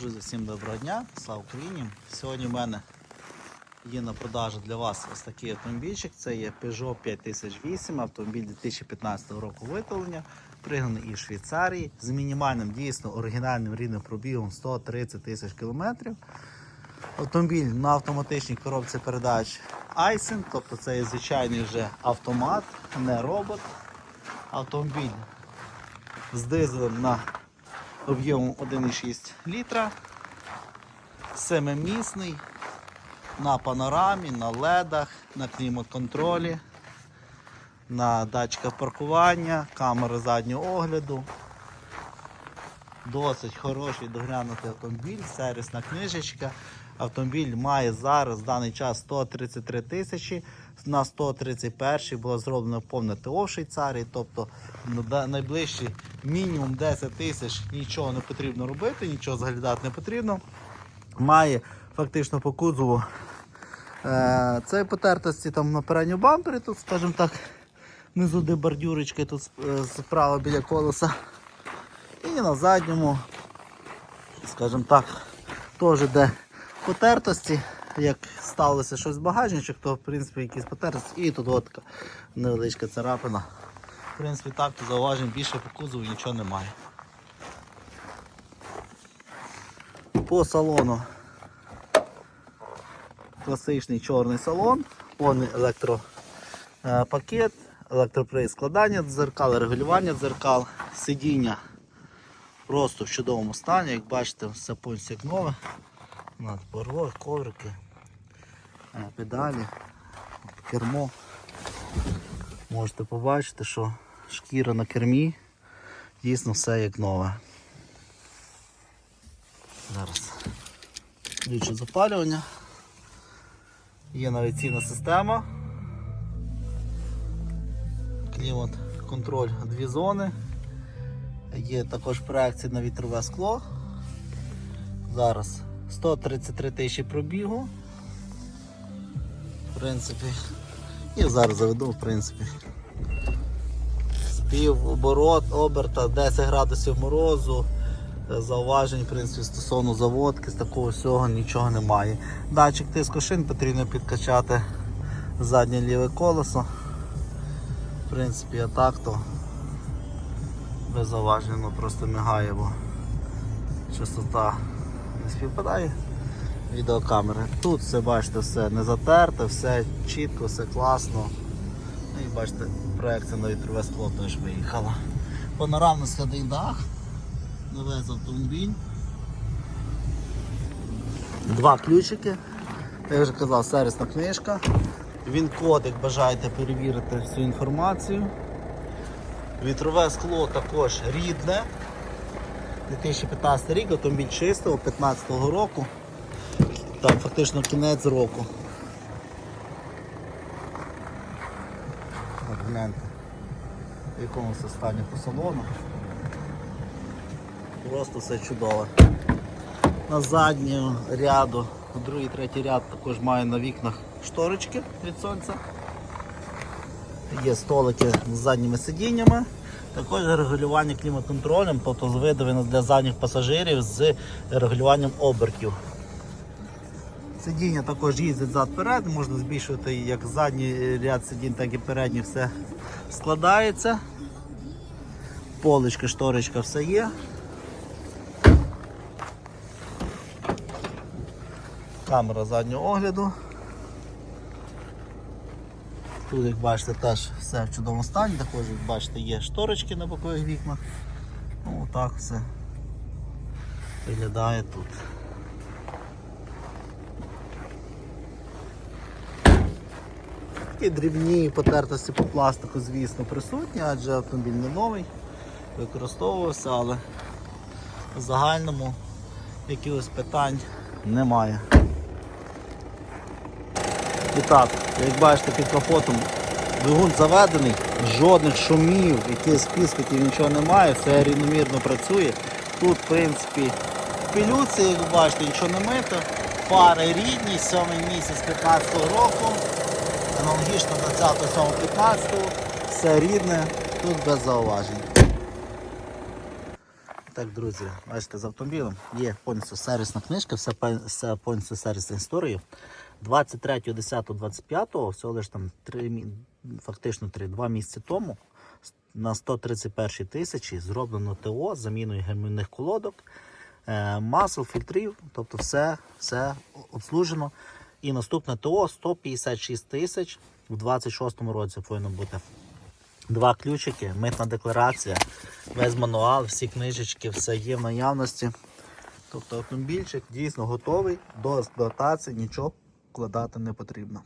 Друзі, всім доброго дня, слава Україні! Сьогодні в мене є на продажу для вас ось такий автомобільчик. Це є Peugeot 5008, автомобіль 2015 року виготовлення, пригнаний із Швейцарії з мінімальним дійсно оригінальним рідним пробігом 130 тисяч кілометрів. Автомобіль на автоматичній коробці передач Айсен, тобто це є звичайний вже автомат, не робот. Автомобіль з дизелем на об'ємом 1,6 літра. Семимісний, на панорамі, на ледах, на клімат-контролі, на датчиках паркування, камери заднього огляду. Досить хороший доглянутий автомобіль, сервісна книжечка. Автомобіль має зараз в даний час 133 тисячі. На 131 було зроблено повне ТО в Швейцарії, тобто на найближчі мінімум 10 тисяч нічого не потрібно робити, нічого заглядати не потрібно. Має фактично по кузову е, це потертості там на передньому бампері, тут, скажімо так, внизу де бордюрочки, тут е, справа біля колеса. І на задньому, скажімо так, теж де потертості, як сталося щось з багажничок, то в принципі якісь потертості. І тут от така невеличка царапина. В принципі, так, то зауважень більше по кузову нічого немає. По салону класичний чорний салон, повний електропакет, електропривід складання дзеркал, регулювання дзеркал, сидіння просто в чудовому стані, як бачите, все повністю як нове. Надпорог, коврики, педалі, кермо. Можете побачити, що шкіра на кермі дійсно все як нове. Зараз включу запалювання. Є навігаційна система. Клімат, контроль, дві зони. Є також проекції на вітрове скло. Зараз 133 тисячі пробігу. В принципі. І зараз заведу, в принципі. Спів, оборот, оберта, 10 градусів морозу. Е, Зауважень в принципі, стосовно заводки, з такого всього нічого немає. Датчик тиску шин потрібно підкачати заднє ліве колесо. В принципі, а так то без зауважень, воно просто мигає, бо частота не співпадає відеокамери. Тут все бачите, все не затерте, все чітко, все класно. Ну і бачите, проекція на вітрове скло теж виїхала. Панорамний сходий дах, новий автомобіль. Два ключики. Я вже казав, сервісна книжка. Він код, як бажаєте перевірити всю інформацію. Вітрове скло також рідне. 2015 рік, автомобіль чистого, 15 року. Там фактично кінець року. Гляньте, в якому це стані по салону. Просто все чудове. На задньому ряду, другий, третій ряд також має на вікнах шторочки від сонця. Є столики з задніми сидіннями. Також регулювання клімат-контролем, тобто видавлено для задніх пасажирів з регулюванням обертів. Сидіння також їздить зад-перед, можна збільшувати як задній ряд сидінь, так і передній все складається. Поличка, шторочка, все є. Камера заднього огляду. Тут, як бачите, теж все в чудовому стані, також, як бачите, є шторочки на бокових вікнах. Ну, так все виглядає тут. Такі дрібні потертості по пластику, звісно, присутні, адже автомобіль не новий, використовувався, але в загальному якихось питань немає. І так, як бачите, під капотом двигун заведений, жодних шумів, якихось піскотів, нічого немає, все рівномірно працює. Тут, в принципі, в пилюці, як ви бачите, нічого не мито. Фари рідні, 7 місяць 15 року, аналогічно 20 7 15 все рідне, тут без зауважень. Так, друзі, бачите, з автомобілем є повністю сервісна книжка, все, все повністю сервісна історія. 23.10.25, всього лиш там 3, фактично 3, 2 місяці тому на 131 тисячі зроблено ТО з заміною гальмівних колодок, е, масел, фільтрів, тобто все, все обслужено. І наступне ТО 156 тисяч у 26 році повинно бути. Два ключики, митна декларація, весь мануал, всі книжечки, все є в наявності. Тобто автомобільчик дійсно готовий до експлуатації, нічого вкладати не потрібно.